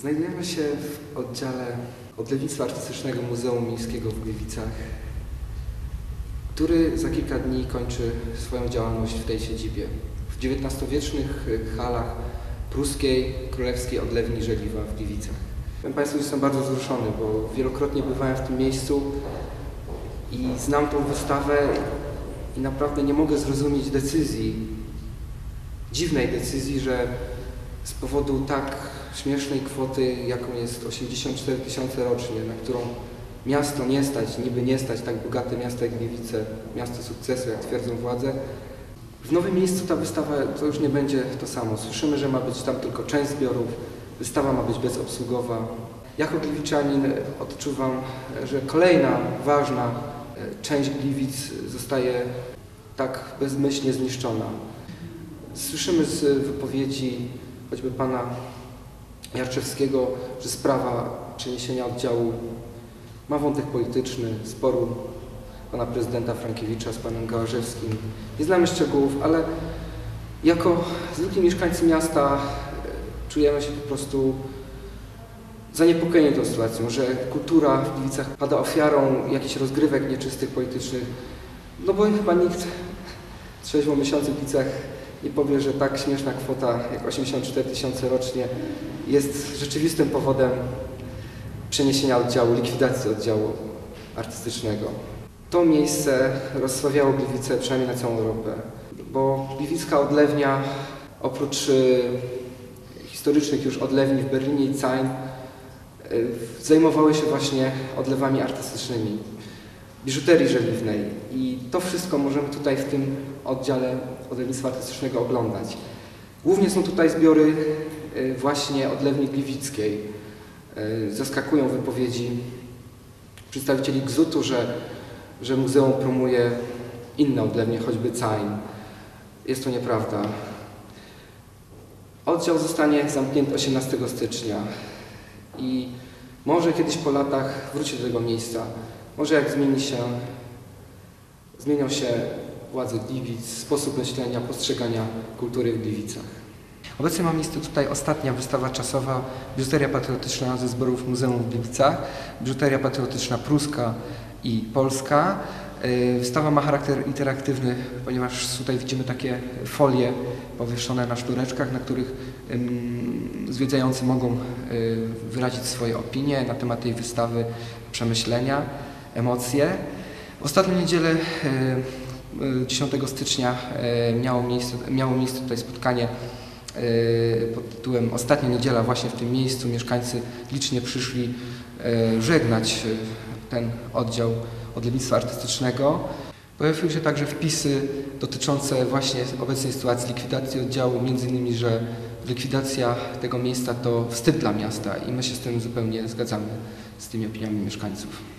Znajdujemy się w oddziale Odlewnictwa Artystycznego Muzeum Miejskiego w Gliwicach, który za kilka dni kończy swoją działalność w tej siedzibie. W XIX-wiecznych halach pruskiej Królewskiej Odlewni Żeliwa w Gliwicach. Powiem Państwu, że jestem bardzo wzruszony, bo wielokrotnie bywałem w tym miejscu i znam tą wystawę i naprawdę nie mogę zrozumieć decyzji, dziwnej decyzji, że z powodu tak śmiesznej kwoty, jaką jest 84 tysiące rocznie, na którą miasto nie stać, niby nie stać, tak bogate miasto jak Gliwice, miasto sukcesu, jak twierdzą władze. W nowym miejscu ta wystawa to już nie będzie to samo. Słyszymy, że ma być tam tylko część zbiorów, wystawa ma być bezobsługowa. Jako gliwiczanin odczuwam, że kolejna ważna e, część Gliwic zostaje tak bezmyślnie zniszczona. Słyszymy z wypowiedzi choćby pana Jarczewskiego, że sprawa przeniesienia oddziału ma wątek polityczny, sporu pana prezydenta Frankiewicza z panem Gałażewskim. Nie znamy szczegółów, ale jako zwykli mieszkańcy miasta e, czujemy się po prostu zaniepokojeni tą sytuacją, że kultura w Gliwicach pada ofiarą jakichś rozgrywek nieczystych politycznych, no bo chyba nikt trzeźwo myślący w Gliwicach nie powie, że tak śmieszna kwota jak 84 tysiące rocznie jest rzeczywistym powodem przeniesienia oddziału, likwidacji oddziału artystycznego. To miejsce rozsławiało Gliwice przynajmniej na całą Europę, bo gliwicka odlewnia oprócz y, historycznych już odlewni w Berlinie i Cain y, zajmowały się właśnie odlewami artystycznymi, biżuterii żeliwnej i to wszystko możemy tutaj w tym oddziale odlewnictwa artystycznego oglądać. Głównie są tutaj zbiory y, właśnie odlewni gliwickiej. Y, Zaskakują wypowiedzi przedstawicieli Gzutu, że, że muzeum promuje inne odlewnie, choćby Cain. Jest to nieprawda. Oddział zostanie zamknięty 18 stycznia i może kiedyś po latach wróci do tego miejsca. Może jak zmieni się, zmienią się władze Gliwic, sposób myślenia, postrzegania kultury w Gliwicach. Obecnie ma miejsce tutaj ostatnia wystawa czasowa Biżuteria Patriotyczna ze zborów Muzeum w Gliwicach, Biżuteria Patriotyczna Pruska i Polska. Yy, Wystawa ma charakter interaktywny, ponieważ tutaj widzimy takie folie powieszone na sznureczkach, na których zwiedzający mogą yy, wyrazić swoje opinie na temat tej wystawy, przemyślenia, emocje. Ostatnią niedzielę yy, yy, 10 stycznia yy, miało miejsce, miało miejsce tutaj spotkanie pod tytułem Ostatnia niedziela właśnie w tym miejscu. Mieszkańcy licznie przyszli żegnać ten oddział odlewnictwa artystycznego. Pojawiły się także wpisy dotyczące właśnie obecnej sytuacji likwidacji oddziału, między innymi, że likwidacja tego miejsca to wstyd dla miasta i my się z tym zupełnie zgadzamy, z tymi opiniami mieszkańców.